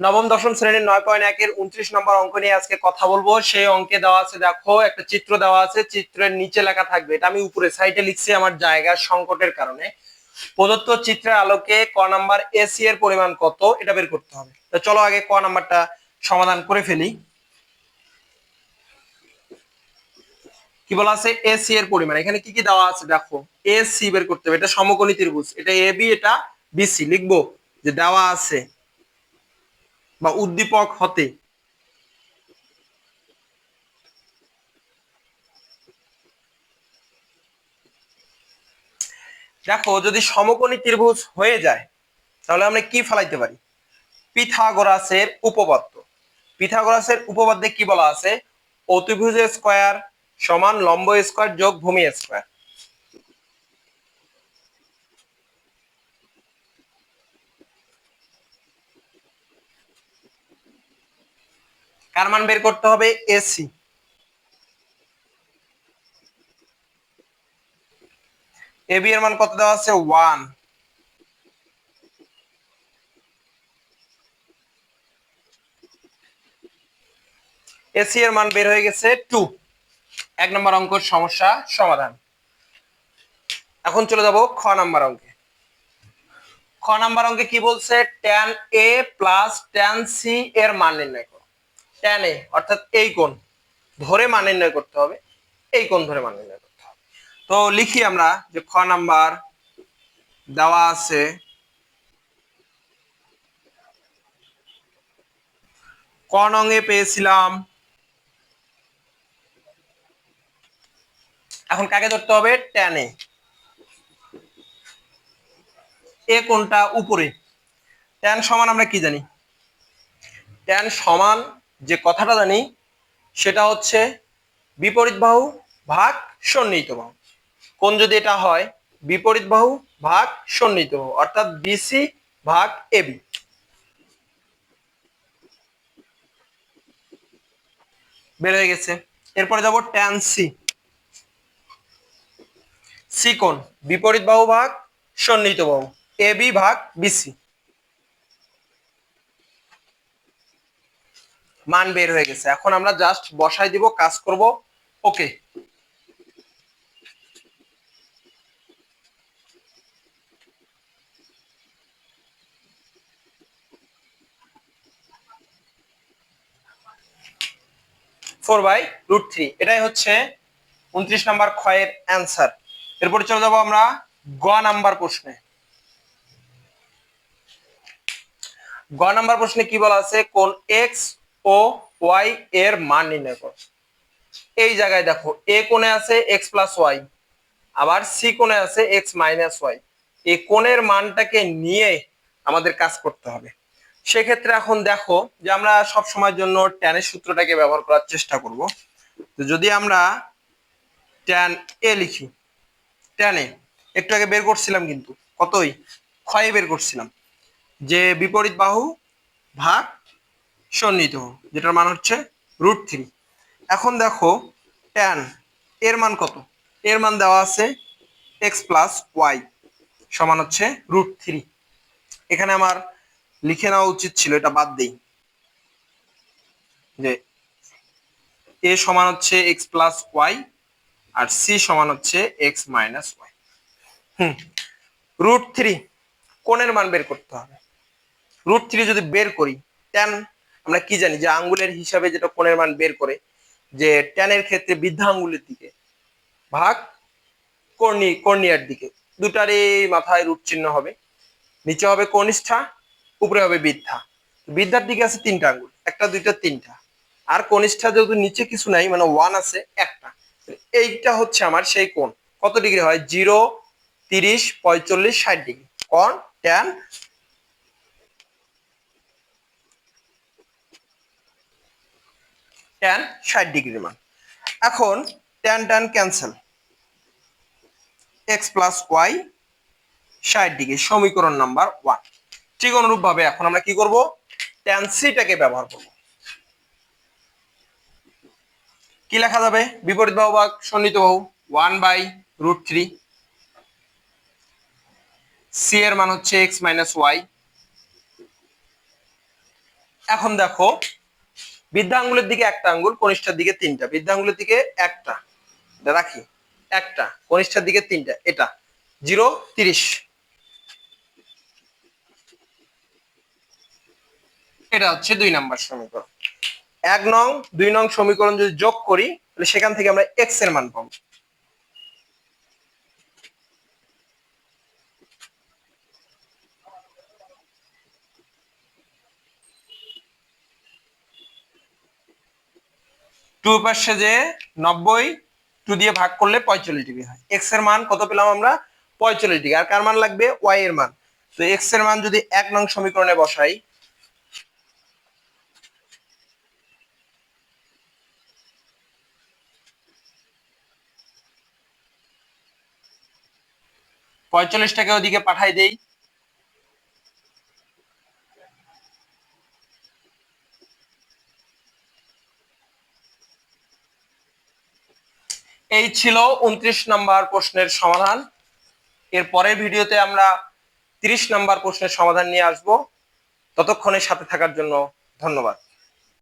নবম, দশম শ্রেণির নয় পয়েন্ট একের উনত্রিশ নম্বর অঙ্ক নিয়ে আজকে কথা বলব। সেই অঙ্কে দেওয়া আছে, দেখো, একটা চিত্র দেওয়া আছে, চিত্রের নিচে লেখা থাকবে। এটা আমি উপরে সাইডে লিখছি আমার জায়গার সংকটের কারণে। প্রদত্ত চিত্রের আলোকে ক নাম্বার এসি এর পরিমাণ কত, এটা বের করতে হবে। তো চলো আগে ক নাম্বারটা সমাধান করে ফেলি। কি বলা আছে? এসি এর পরিমাণ। এখানে কি কি দেওয়া আছে, দেখো। এসি বের করতে হবে। এটা সমকোণী ত্রিভুজ। এটা এ বি এটা বিসি লিখব যে দেওয়া আছে বা উদ্দীপক হতে। দেখো, যদি সমকোণী ত্রিভুজ হয়ে যায়, তাহলে আমরা কি ফেলাইতে পারি? পিথাগোরাসের উপপাদ্য। পিথাগোরাসের উপপাদ্যে কি বলা আছে? অতিভুজ স্কয়ার সমান লম্ব স্কয়ার যোগ ভূমি স্কয়ার। কার মান বের করতে হবে? এসি এবি এর মান কত দেওয়া আছে? ওয়ান এসি এর মান বের হয়ে গেছে টু এক নম্বর অঙ্কের সমস্যা সমাধান। এখন চলে যাব খ নাম্বার অঙ্কে। খ নাম্বার অঙ্কে কি বলছে? Tan A plus tan C এর মান নির্ণয় ট্যান এ, অর্থাৎ এই কোণ, ধরে মান নির্ণয় করতে হবে, এই কোণ ধরে মান নির্ণয় করতে হবে। তো লিখি আমরা যে খ নাম্বার দেওয়া আছে, ক নঙে পেয়েছিলাম। এখন কাকে ধরতে হবে? Tan A. কোনটা উপরে। ট্যান সমান আমরা কি জানি? ট্যান সমান যে কথাটা জানি, সেটা হচ্ছে বিপরীত বাহু ভাগ সন্নিহিত বাহু। কোন যদি এটা হয়, বিপরীত বাহু ভাগ সন্নিহিত বাহু, অর্থাৎ বিসি ভাগ এবি বের হয়ে গেছে। এরপরে যাব ট্যান সি সি কোণ, বিপরীত বাহু ভাগ সন্নিহিত বাহু, এ বি ভাগ বিসি। মান বের হয়ে গেছে। এখন আমরা জাস্ট বসাই দিব, কাজ করব। Okay four by root three এটাই হচ্ছে উনত্রিশ নাম্বার ক্ষয়ের অ্যান্সার এরপরে চলে যাব আমরা গ নাম্বার প্রশ্নে। গ নাম্বার প্রশ্নে কি বলা আছে? কোন এক্স ও, ওয়াই এর মান নির্ণয় করো। এই জায়গায় দেখো, এ কোণে আছে এক্স প্লাস ওয়াই আবার সি কোণে আছে এক্স মাইনাস ওয়াই এই কোণের মানটাকে নিয়ে আমাদের কাজ করতে হবে। সেক্ষেত্রে এখন দেখো যে আমরা সব সময়ের জন্য ট্যানের সূত্রটাকে ব্যবহার করার চেষ্টা করব। তো যদি আমরা ট্যান এ লিখি ট্যান একটু আগে বের করছিলাম কিন্তু, কতই? ক্ষয়ে বের করছিলাম। যে বিপরীত বাহু ভাগ সন্নিহিত, যেটার মান হচ্ছে রুট থ্রি এখন দেখো ট্যান এর মান কত? এর মান দেওয়া আছে এক্স প্লাস ওয়াই সমান হচ্ছে রুট থ্রি এখানে আমার লিখে নেওয়া উচিত ছিল, এটা বাদ দেই। যে এ সমান হচ্ছে এক্স প্লাস ওয়াই আর সি সমান হচ্ছে x minus y hmm root three কোণের মান বের করতে হবে। রুট থ্রি যদি বের করি ট্যান আমরা কি জানি যে আঙ্গুলের হিসাবে যেটা কোণের মান বের করে, যে ট্যানের ক্ষেত্রে বৃদ্ধা আঙ্গুলের দিকে ভাগ, কর্নি, কর্নিয়ার দিকে। দুটারই মাথায় রুট চিহ্ন হবে। নিচে হবে কনিষ্ঠা, উপরে হবে বৃদ্ধা। বৃদ্ধার দিকে আছে তিনটা আঙ্গুল, একটা, দুইটা, তিনটা। আর কনিষ্ঠা যেহেতু নিচে কিছু নাই মানে ওয়ান আছে, একটা। এইটা হচ্ছে আমার সেই কোণ। কত ডিগ্রি হয়? জিরো, তিরিশ, পঁয়তাল্লিশ, ষাট ডিগ্রি। কোণ, ট্যান ট্যান ষাট ডিগ্রি মান। এখন tan tan cancel x plus y ষাট ডিগ্রি, সমীকরণ নাম্বার ওয়ান ঠিক অনুরূপ ভাবে এখন আমরা কি করব? ট্যান সিটাকে ব্যবহার করব। কি লেখা যাবে? বিপরীত বাহু ভাগ সন্নিহিত বাহু ওয়ান বাই রুট থ্রি এর মান হচ্ছে মাইনাস ওয়াই এখন দেখো বৃদ্ধাঙ্গুলের দিকে একটা আঙ্গুল, কনিষ্ঠার দিকে তিনটা। বৃদ্ধা আঙ্গুলের দিকে একটা। এটা রাখি। একটা। কনিষ্ঠার দিকে তিনটা। এটা। জিরো, তিরিশ। এটা হচ্ছে দুই নাম্বার সমীকরণ। এক নং, দুই নং সমীকরণ যদি যোগ করি, তাহলে সেখান থেকে আমরা এক্সের মান পাবো। টু পাশে যে নব্বই, টু দিয়ে ভাগ করলে পঁয়তাল্লিশ ডিগ্রি হয়। এক্সের মান কত পেলাম আমরা? পঁয়তাল্লিশ ডিগ্রি। আর কার মান লাগবে? ওয়াই এর মান। তো এক্সের মান যদি এক নং সমীকরণে বসাই, পঁয়তাল্লিশটাকে ওদিকে পাঠাই দেই। এই ছিল উনত্রিশ নাম্বার প্রশ্নের সমাধান। এর পরের ভিডিওতে আমরা তিরিশ নাম্বার প্রশ্নের সমাধান নিয়ে আসব। ততক্ষণে সাথে থাকার জন্য ধন্যবাদ।